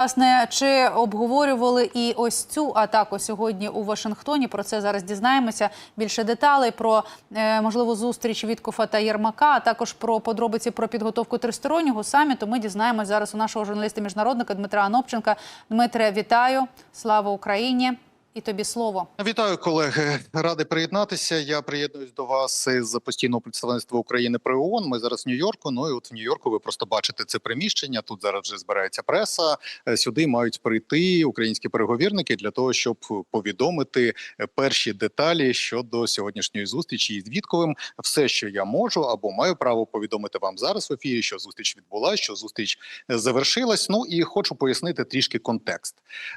Власне, чи обговорювали і ось цю атаку сьогодні у Вашингтоні? Про це зараз дізнаємося. Більше деталей про е, можливу зустріч Віткофа та Єрмака, а також про подробиці про підготовку тристороннього саміту. Ми дізнаємось зараз у нашого журналіста-міжнародника Дмитра Анопченка. Дмитре, вітаю! Слава Україні! І тобі слово. Вітаю, колеги. Радий приєднатися. Я приєднуюсь до вас із постійного представництва України при ООН. Ми зараз в Нью-Йорку. Ну і от в Нью-Йорку ви просто бачите це приміщення. Тут зараз вже збирається преса. Е, Сюди мають прийти українські переговірники для того, щоб повідомити перші деталі щодо сьогоднішньої зустрічі із Вітковим. Все, що я можу або маю право повідомити вам зараз в ефірі, що зустріч відбулася, що зустріч завершилась. Ну і хочу пояснити трішки контекст.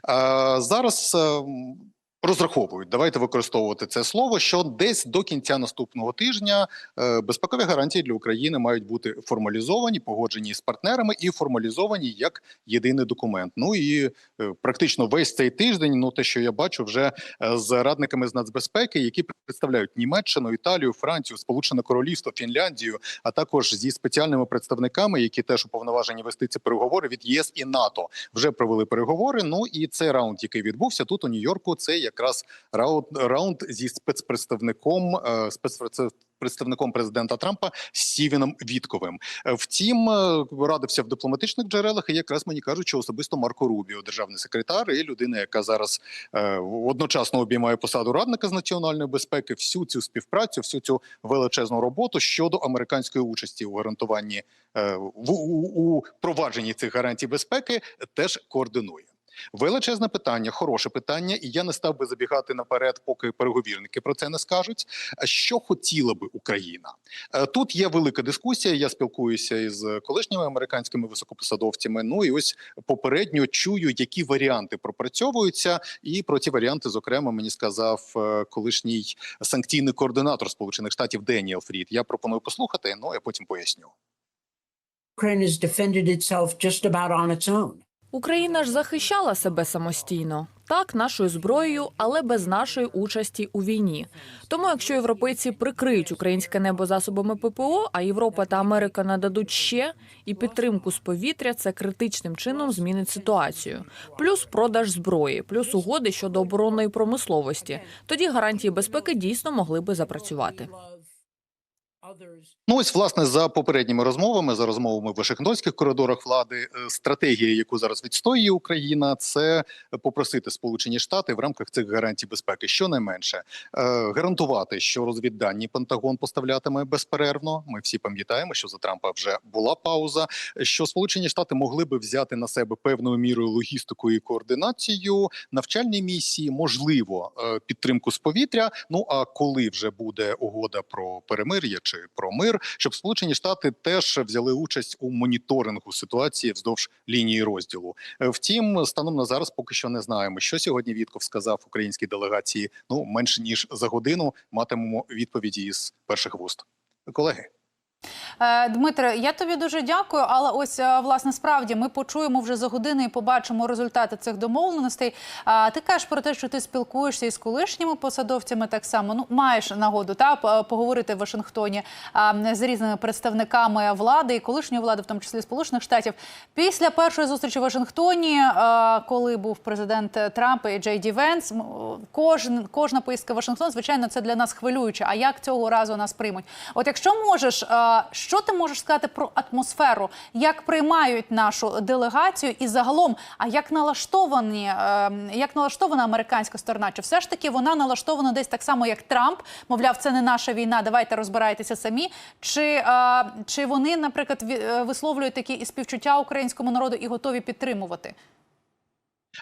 Е, Зараз. Розраховують, давайте використовувати це слово. Що десь до кінця наступного тижня е, безпекові гарантії для України мають бути формалізовані, погоджені з партнерами і формалізовані як єдиний документ. Ну і е, практично весь цей тиждень, ну те, що я бачу, вже е, з радниками з нацбезпеки, які представляють Німеччину, Італію, Францію, Сполучене Королівство, Фінляндію, а також зі спеціальними представниками, які теж уповноважені вести ці переговори від ЄС і НАТО, вже провели переговори. Ну і цей раунд, який відбувся тут у Нью-Йорку, це якраз раунд раунд зі спецпредставником е, спецпредставником президента Трампа Стівеном Вітковим. Е, Втім, е, радився в дипломатичних джерелах, і якраз мені кажуть, що особисто Марко Рубіо, державний секретар, і людина, яка зараз одночасно обіймає посаду радника з національної безпеки, всю цю співпрацю, всю цю величезну роботу щодо американської участі у гарантуванні е, в у, у провадженні цих гарантій безпеки, теж координує. Величезне питання, хороше питання, і я не став би забігати наперед, поки переговірники про це не скажуть. Що хотіла би Україна? Е, Тут є велика дискусія. Я спілкуюся із колишніми американськими високопосадовцями. Ну і ось попередньо чую, які варіанти пропрацьовуються, і про ці варіанти, зокрема, мені сказав е, колишній санкційний координатор Сполучених Штатів Деніел Фрід. Я пропоную послухати. Ну я потім поясню. Ukraine has defended itself just about on its own. Україна ж захищала себе самостійно, так нашою зброєю, але без нашої участі у війні. Тому, якщо європейці прикриють українське небо засобами ППО, а Європа та Америка нададуть ще і підтримку з повітря, це критичним чином змінить ситуацію. Плюс продаж зброї, плюс угоди щодо оборонної промисловості. Тоді гарантії безпеки дійсно могли би запрацювати. Ну ось власне за попередніми розмовами, за розмовами в Вашингтонських коридорах влади, е, стратегія, яку зараз відстоює Україна, це попросити Сполучені Штати в рамках цих гарантій безпеки, щонайменше е, гарантувати, що розвіддані Пентагон поставлятиме безперервно. Ми всі пам'ятаємо, що за Трампа вже була пауза. Що Сполучені Штати могли би взяти на себе певною мірою логістику і координацію навчальні місії, можливо, е, підтримку з повітря. Ну а коли вже буде угода про перемир'я чи про мир, щоб Сполучені Штати теж взяли участь у моніторингу ситуації вздовж лінії розділу. Е, Втім, станом на зараз поки що не знаємо, що сьогодні Вітков сказав українській делегації. Ну менше ніж за годину матимемо відповіді із перших вуст. Колеги. Е, Дмитре, я тобі дуже дякую. Але ось е, власне справді ми почуємо вже за години і побачимо результати цих домовленостей. Ти кажеш про те, що ти спілкуєшся із колишніми посадовцями. Так само ну маєш нагоду та поговорити в Вашингтоні з різними представниками влади і колишньої влади, в тому числі Сполучених Штатів. Після першої зустрічі в Вашингтоні, коли був президент Трамп і Джей Ді Венс, кожен кожна поїздка в Вашингтон, звичайно, це для нас хвилююче. А як цього разу нас приймуть? От якщо можеш, що ти можеш сказати про атмосферу? Як приймають нашу делегацію, і загалом, а як налаштовані, е, як налаштована американська сторона? Чи все ж таки вона налаштована десь так само, як Трамп? Мовляв, це не наша війна, давайте розбирайтеся самі. Чи, е, чи вони, наприклад, е, висловлюють такі і співчуття українському народу і готові підтримувати?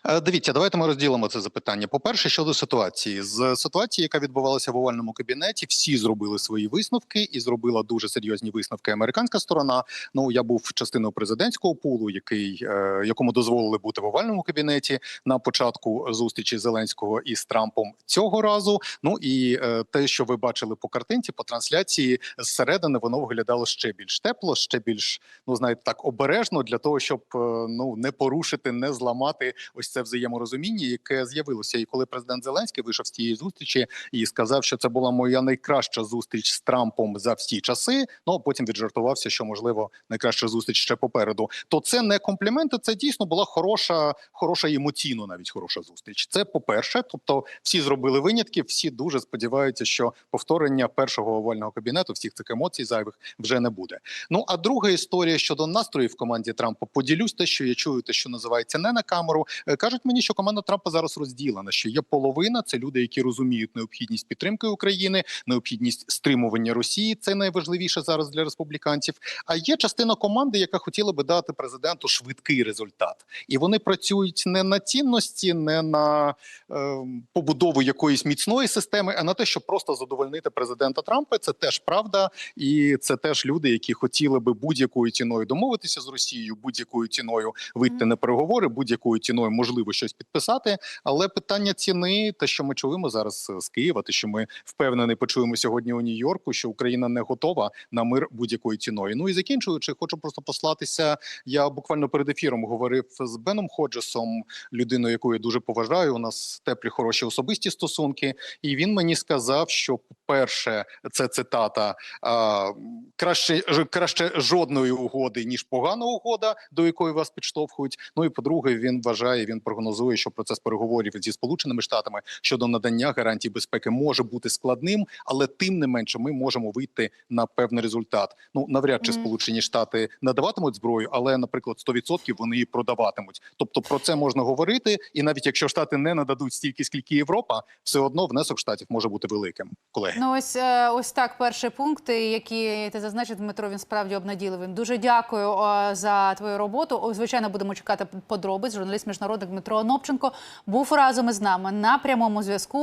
Е, Дивіться, давайте ми розділимо це запитання. По перше, щодо ситуації з ситуації, яка відбувалася в овальному кабінеті, всі зробили свої висновки, і зробила дуже серйозні висновки американська сторона. Ну я був частиною президентського пулу, який е, якому дозволили бути в овальному кабінеті на початку зустрічі Зеленського із Трампом цього разу. Ну і е, те, що ви бачили по картинці, по трансляції зсередини, воно виглядало ще більш тепло, ще більш ну знаєте, так обережно для того, щоб ну не порушити, не зламати ось це взаєморозуміння, яке з'явилося. І коли президент Зеленський вийшов з тієї зустрічі і сказав, що це була моя найкраща зустріч з Трампом за всі часи. Ну а потім віджартувався, що можливо найкраща зустріч ще попереду. То це не компліменти, це дійсно була хороша, хороша і емоційно, навіть хороша зустріч. Це по перше, тобто всі зробили винятки, всі дуже сподіваються, що повторення першого овального кабінету всіх цих емоцій зайвих вже не буде. Ну а друга історія щодо настроїв в команді Трампа. Поділюсь те, що я чую, те, що називається не на камеру. Е, Кажуть мені, що команда Трампа зараз розділена. Що є половина, це люди, які розуміють необхідність підтримки України, необхідність стримування Росії. Це найважливіше зараз для республіканців. А є частина команди, яка хотіла би дати президенту швидкий результат, і вони працюють не на цінності, не на е, побудову якоїсь міцної системи, а на те, щоб просто задовольнити президента Трампа. Це теж правда, і це теж люди, які хотіли би будь-якою ціною домовитися з Росією, будь-якою ціною вийти на переговори, будь-якою ціною можливо щось підписати. Але питання ціни, те, що ми чуємо зараз з Києва, те, що ми впевнений почуємо сьогодні у Нью-Йорку, що Україна не готова на мир будь-якою ціною. Ну і закінчуючи, хочу просто послатися. Я буквально перед ефіром говорив з Беном Ходжесом, людиною, яку я дуже поважаю. У нас теплі хороші особисті стосунки. І він мені сказав, що перше, це цитата: краще ж- краще жодної угоди ніж погана угода, до якої вас підштовхують. Ну і по-друге, він вважає, він прогнозує, що процес переговорів зі сполученими штатами щодо надання гарантій безпеки може бути складним, але тим не менше ми можемо вийти на певний результат. Ну навряд чи сполучені штати надаватимуть зброю, але, наприклад, 100% вони її продаватимуть. Тобто про це можна говорити, і навіть якщо штати не нададуть стільки, скільки Європа, все одно внесок штатів може бути великим. Колеги. Ну ось е, ось так. Перший пункт, який ти зазначив, Дмитро, він справді обнадійливий. Дуже дякую е, за твою роботу. Звичайно, будемо чекати подробиць. Журналіст міжнародник Дмитро Онопченко був разом із нами на прямому зв'язку.